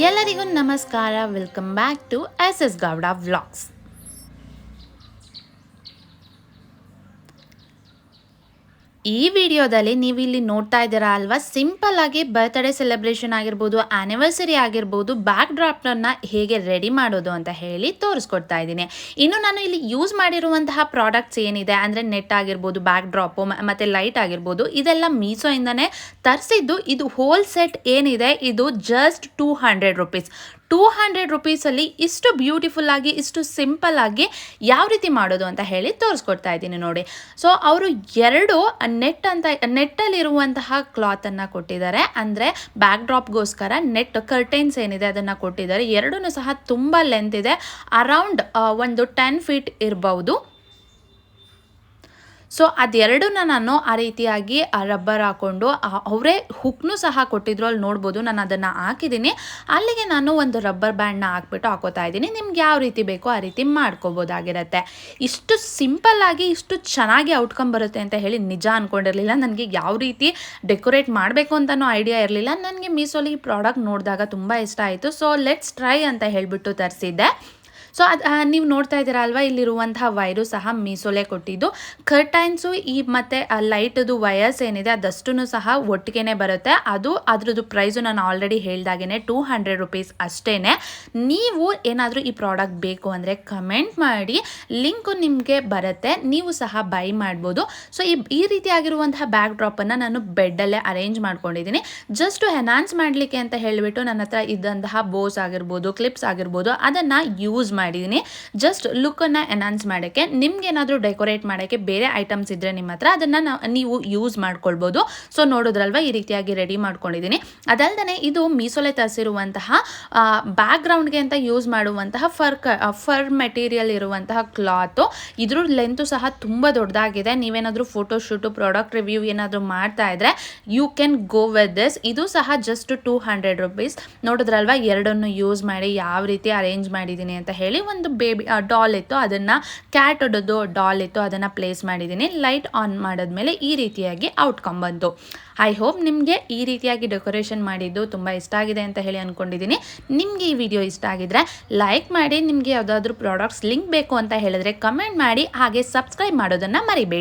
ಎಲ್ಲರಿಗೂ ನಮಸ್ಕಾರ. Welcome back to S S Gowda vlogs ಈ ವಿಡಿಯೋದಲ್ಲಿ ನೀವು ಇಲ್ಲಿ ನೋಡ್ತಾ ಇದ್ದೀರಾ ಅಲ್ವಾ? ಸಿಂಪಲ್ ಆಗಿ ಬರ್ತ್ಡೇ ಸೆಲೆಬ್ರೇಷನ್ ಆಗಿರ್ಬೋದು ಆನಿವರ್ಸರಿ ಆಗಿರ್ಬೋದು ಬ್ಯಾಕ್ ಡ್ರಾಪ್ನ ಹೇಗೆ ರೆಡಿ ಮಾಡೋದು ಅಂತ ಹೇಳಿ ತೋರಿಸ್ಕೊಡ್ತಾ ಇದ್ದೀನಿ. ಇನ್ನು ನಾನು ಇಲ್ಲಿ ಯೂಸ್ ಮಾಡಿರುವಂತಹ ಪ್ರಾಡಕ್ಟ್ಸ್ ಏನಿದೆ, ಅಂದರೆ ನೆಟ್ ಆಗಿರ್ಬೋದು ಬ್ಯಾಕ್ ಡ್ರಾಪು ಮತ್ತು ಲೈಟ್ ಆಗಿರ್ಬೋದು, ಇದೆಲ್ಲ ಮೀಸೋಯಿಂದನೇ ತರಿಸಿದ್ದು. ಇದು ಹೋಲ್ ಸೆಟ್ ಏನಿದೆ, ಇದು just two hundred rupees two hundred ರುಪೀಸಲ್ಲಿ ಇಷ್ಟು ಬ್ಯೂಟಿಫುಲ್ ಆಗಿ, ಇಷ್ಟು ಸಿಂಪಲ್ ಆಗಿ ಯಾವ ರೀತಿ ಮಾಡೋದು ಅಂತ ಹೇಳಿ ತೋರಿಸ್ಕೊಡ್ತಾ ಇದ್ದೀನಿ ನೋಡಿ. ಸೊ ಅವರು ಎರಡು ನೆಟ್ ಅಂತ ನೆಟ್ಟಲ್ಲಿರುವಂತಹ ಕ್ಲಾತನ್ನು ಕೊಟ್ಟಿದ್ದಾರೆ. ಅಂದರೆ ಬ್ಯಾಕ್ ಡ್ರಾಪ್ಗೋಸ್ಕರ ನೆಟ್ ಕರ್ಟೈನ್ಸ್ ಏನಿದೆ ಅದನ್ನು ಕೊಟ್ಟಿದ್ದಾರೆ. ಎರಡೂ ಸಹ ತುಂಬ ಲೆಂತ್ ಇದೆ. ಅರೌಂಡ್ ಒಂದು ಟೆನ್ ಫೀಟ್ ಇರ್ಬೋದು. ಸೊ ಅದೆರಡನ್ನ ನಾನು ಆ ರೀತಿಯಾಗಿ ರಬ್ಬರ್ ಹಾಕ್ಕೊಂಡು ಅವರೇ ಹುಕ್ನು ಸಹ ಕೊಟ್ಟಿದ್ರು ಅಲ್ಲಿ ನೋಡ್ಬೋದು. ನಾನು ಅದನ್ನು ಹಾಕಿದ್ದೀನಿ ಅಲ್ಲಿಗೆ ನಾನು ಒಂದು ರಬ್ಬರ್ ಬ್ಯಾಂಡ್ನ ಹಾಕ್ಬಿಟ್ಟು ಹಾಕೋತಾ ಇದ್ದೀನಿ. ನಿಮ್ಗೆ ಯಾವ ರೀತಿ ಬೇಕೋ ಆ ರೀತಿ ಮಾಡ್ಕೋಬೋದಾಗಿರತ್ತೆ. ಇಷ್ಟು ಸಿಂಪಲ್ ಆಗಿ, ಇಷ್ಟು ಚೆನ್ನಾಗಿ ಔಟ್ಕಮ್ ಬರುತ್ತೆ ಅಂತ ಹೇಳಿ ನಿಜ ಅಂದ್ಕೊಂಡಿರಲಿಲ್ಲ ನನಗೆ ಯಾವ ರೀತಿ ಡೆಕೋರೇಟ್ ಮಾಡಬೇಕು ಅಂತಲೂ ಐಡಿಯಾ ಇರಲಿಲ್ಲ. ನನಗೆ ಮೀಸೋಲಿ ಪ್ರಾಡಕ್ಟ್ ನೋಡಿದಾಗ ತುಂಬ ಇಷ್ಟ ಆಯಿತು. ಸೊ ಲೆಟ್ಸ್ ಟ್ರೈ ಅಂತ ಹೇಳಿಬಿಟ್ಟು ತರಿಸಿದ್ದೆ. ಸೊ ಅದು ನೀವು ನೋಡ್ತಾ ಇದ್ದೀರಾ ಅಲ್ವಾ? ಇಲ್ಲಿರುವಂತಹ ವೈರು ಸಹ ಮೀಸೋಲೆ ಕೊಟ್ಟಿದ್ದು. ಕರ್ಟೈನ್ಸು ಈ ಮತ್ತು ಲೈಟದು ವಯರ್ಸ್ ಏನಿದೆ ಅದಷ್ಟು ಸಹ ಒಟ್ಟಿಗೆನೆ ಬರುತ್ತೆ. ಅದು ಅದ್ರದ್ದು ಪ್ರೈಸು ನಾನು ಆಲ್ರೆಡಿ ಹೇಳ್ದಾಗೇ ಟೂ ಹಂಡ್ರೆಡ್ ರುಪೀಸ್ ಅಷ್ಟೇ ನೀವು ಏನಾದರೂ ಈ ಪ್ರಾಡಕ್ಟ್ ಬೇಕು ಅಂದರೆ ಕಮೆಂಟ್ ಮಾಡಿ. ಲಿಂಕು ನಿಮಗೆ ಬರುತ್ತೆ. ನೀವು ಸಹ ಬೈ ಮಾಡ್ಬೋದು. ಸೊ ಈ ಈ ರೀತಿಯಾಗಿರುವಂತಹ ಬ್ಯಾಕ್ ಡ್ರಾಪನ್ನು ನಾನು ಬೆಡ್ಡಲ್ಲೇ ಅರೇಂಜ್ ಮಾಡ್ಕೊಂಡಿದ್ದೀನಿ ಜಸ್ಟ್ ಎನಾನ್ಸ್ ಮಾಡಲಿಕ್ಕೆ ಅಂತ ಹೇಳಿಬಿಟ್ಟು ನನ್ನ ಹತ್ರ ಇದ್ದಂತಹ ಬೋಸ್ ಆಗಿರ್ಬೋದು ಕ್ಲಿಪ್ಸ್ ಆಗಿರ್ಬೋದು, ಅದನ್ನು ಯೂಸ್ ಮಾಡಿದ್ದೀನಿ ಜಸ್ಟ್ ಲುಕ್ಕನ್ನು ಎನ್ಹಾನ್ಸ್ ಮಾಡೋಕ್ಕೆ ನಿಮ್ಗೆ ಏನಾದರೂ ಡೆಕೋರೇಟ್ ಮಾಡೋಕ್ಕೆ ಬೇರೆ ಐಟಮ್ಸ್ ಇದ್ದರೆ ನಿಮ್ಮ ಹತ್ರ ಅದನ್ನು ನೀವು ಯೂಸ್ ಮಾಡ್ಕೊಳ್ಬೋದು. ಸೊ ನೋಡೋದ್ರಲ್ವ, ಈ ರೀತಿಯಾಗಿ ರೆಡಿ ಮಾಡ್ಕೊಂಡಿದ್ದೀನಿ ಅದಲ್ಲದೆ ಇದು ಮೀಸೊಲೆ ತರಿಸಿರುವಂತಹ ಬ್ಯಾಕ್ಗ್ರೌಂಡ್ಗೆ ಅಂತ ಯೂಸ್ ಮಾಡುವಂತಹ ಫರ್ ಫರ್ ಮೆಟೀರಿಯಲ್ ಇರುವಂತಹ ಕ್ಲಾತು ಇದ್ರ ಲೆಂತು ಸಹ ತುಂಬ ದೊಡ್ಡದಾಗಿದೆ. ನೀವೇನಾದರೂ ಫೋಟೋಶೂಟು ಪ್ರಾಡಕ್ಟ್ ರಿವ್ಯೂ ಏನಾದರೂ ಮಾಡ್ತಾ ಇದ್ರೆ you can go with this ಇದು ಸಹ ಜಸ್ಟ್ ಟೂ ಹಂಡ್ರೆಡ್ ರುಪೀಸ್ ನೋಡಿದ್ರಲ್ವ, ಎರಡನ್ನು ಯೂಸ್ ಮಾಡಿ ಯಾವ ರೀತಿ ಅರೇಂಜ್ ಮಾಡಿದ್ದೀನಿ ಅಂತ ಹೇಳಿ. ಒಂದು ಬೇಬಿ ಡಾಲ್ ಇತ್ತು. ಅದನ್ನು ಕ್ಯಾಟ್ ಹೊಡೋದು ಡಾಲ್ ಇತ್ತು. ಅದನ್ನು ಪ್ಲೇಸ್ ಮಾಡಿದ್ದೀನಿ. ಲೈಟ್ ಆನ್ ಮಾಡಿದ್ಮೇಲೆ ಈ ರೀತಿಯಾಗಿ ಔಟ್ಕಮ್ ಬಂತು. ಐ ಹೋಪ್ ನಿಮಗೆ ಈ ರೀತಿಯಾಗಿ ಡೆಕೋರೇಷನ್ ಮಾಡಿದ್ದು ತುಂಬ ಇಷ್ಟ ಆಗಿದೆ ಅಂತ ಹೇಳಿ ಅಂದ್ಕೊಂಡಿದ್ದೀನಿ ನಿಮಗೆ ಈ ವಿಡಿಯೋ ಇಷ್ಟ ಆಗಿದ್ರೆ ಲೈಕ್ ಮಾಡಿ, ನಿಮಗೆ ಯಾವುದಾದ್ರೂ ಪ್ರಾಡಕ್ಟ್ಸ್ ಲಿಂಕ್ ಬೇಕು ಅಂತ ಹೇಳಿದ್ರೆ ಕಮೆಂಟ್ ಮಾಡಿ, ಹಾಗೆ ಸಬ್ಸ್ಕ್ರೈಬ್ ಮಾಡೋದನ್ನು ಮರಿಬೇಡಿ.